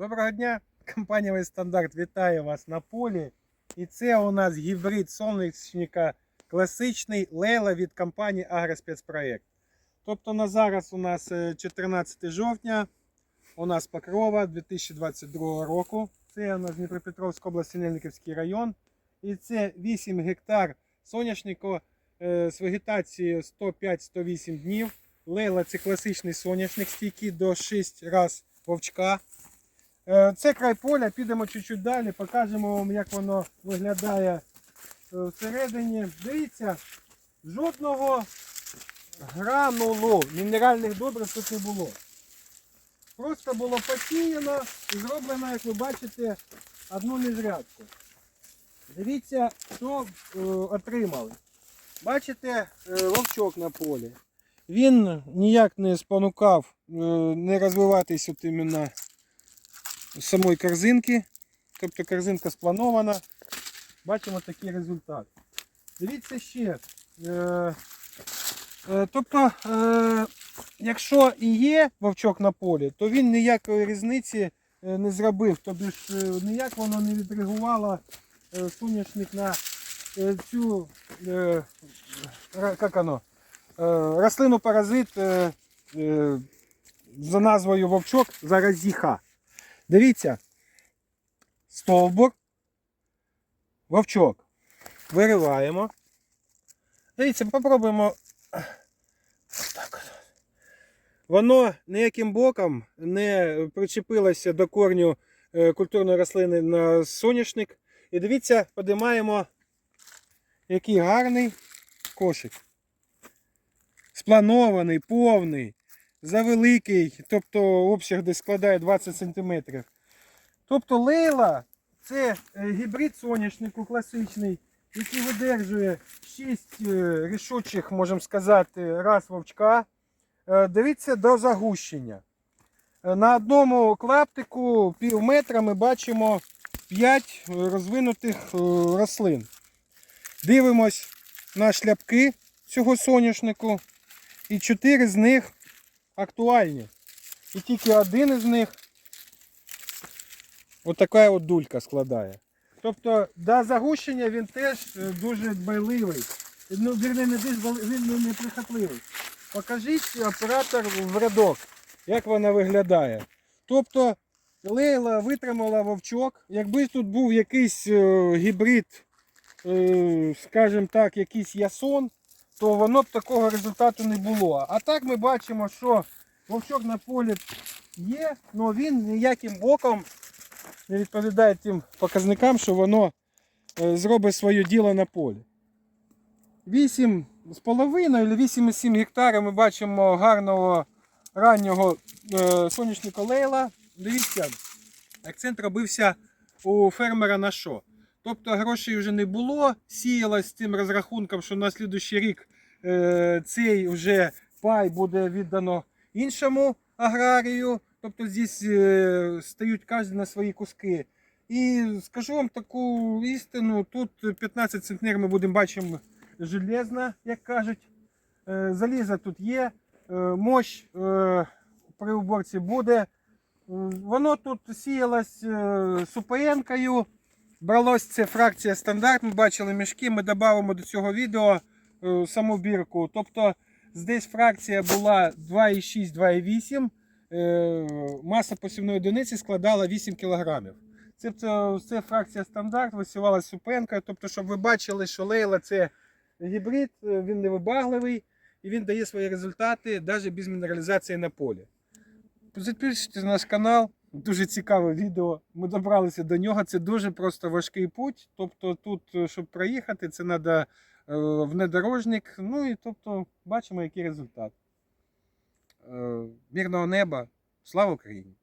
Доброго дня! Компанія «Весь стандарт вітає вас на полі. І це у нас гібрид соняшника класичний Лейла від компанії Агроспецпроект. Тобто на зараз у нас е, 14 жовтня, у нас Покрова 2022 року. Це у нас Дніпропетровська область, Синельниківський район. І це 8 гектар соняшнику е, з вегетацією 105-108 днів. Лейла це класичний соняшник, стійкий до 6 раз вовчка. Е, Це край поля, підемо чуть-чуть далі, покажемо вам, як воно виглядає е, всередині. Дивіться, жодного гранулу мінеральних добрив тут не було. Просто було посіяно і зроблено, як ви бачите, одну міжрядку. Дивіться, що е, отримали. Бачите, вовчок на полі. Він ніяк не спонукав не розвиватись от іменно самої корзинки. Тобто корзинка спланована. Бачимо такий результат. Дивіться ще. Е, е, тобто, е, якщо і є вовчок на полі, то він ніякої різниці не зробив. Тобто ж ніяк воно не відреагувало соняшник на цю як воно, рослину паразит за назвою вовчок заразіха. Дивіться. Стовбур. Вовчок. Вириваємо. Дивіться, попробуємо. Отак от. Воно ніяким боком не причепилося до корню е, культурної рослини на соняшник. І дивіться, подимаємо, який гарний кошик. Спланований, повний завеликий, тобто обсяг десь складає 20 см. Тобто лейла це е, гібрид соняшнику класичний, який видержує 6 рішучих, можемо сказати, раз вовчка. Е, Дивіться до загущення. Е, На одному клаптику пів метра ми бачимо 5 розвинутих е, рослин. Дивимось на шляпки цього соняшнику. І 4 з них актуальні. І тільки один із них отака от дулька складає. Тобто до загущення він теж е, дуже дбайливий. Ну, вірне, не він не- не прихотливий. Покажіть оператор в рядок, як вона виглядає. Тобто Лейла витримала вовчок. Якби тут був якийсь е, гібрид, е, скажімо так, якийсь ясон, то воно б такого результату не було. А так ми бачимо, що вовчок на полі є, але він ніяким боком не відповідає тим показникам, що воно е, зробить своє діло на полі. 8,5 або 8,7 гектарів ми бачимо гарного раннього е, сонячника лейла. Дивіться, акцент робився у фермера на що? Тобто грошей вже не було, сіялось з тим розрахунком, що на слідуючий рік е, цей вже пай буде віддано іншому аграрію. Тобто здесь е, стають кожен на свої куски. І скажу вам таку істину, тут 15 центнер ми будемо бачимо железна, як кажуть. Е, заліза тут є, мощ при уборці буде. Воно тут сіялось супаєнкою. Бралось це фракція стандарт. Ми бачили мішки. Ми додамо до цього відео е, саму бірку. Тобто здесь фракція була 2,6, 2,8. Е, Маса посівної одиниці складала 8 кг. Це, це, це фракція стандарт, висівалася супенка. Тобто, щоб ви бачили, що лейла це гібрид, е, він невибагливий і він дає свої результати навіть без мінералізації на полі. Підписуйтесь на наш канал. Дуже цікаве відео. Ми добралися до нього. Це дуже просто важкий путь. Тобто, тут, е, щоб проїхати, це треба внедорожник. Ну і тобто бачимо, який результат. Е, Мирного неба. Слава Україні!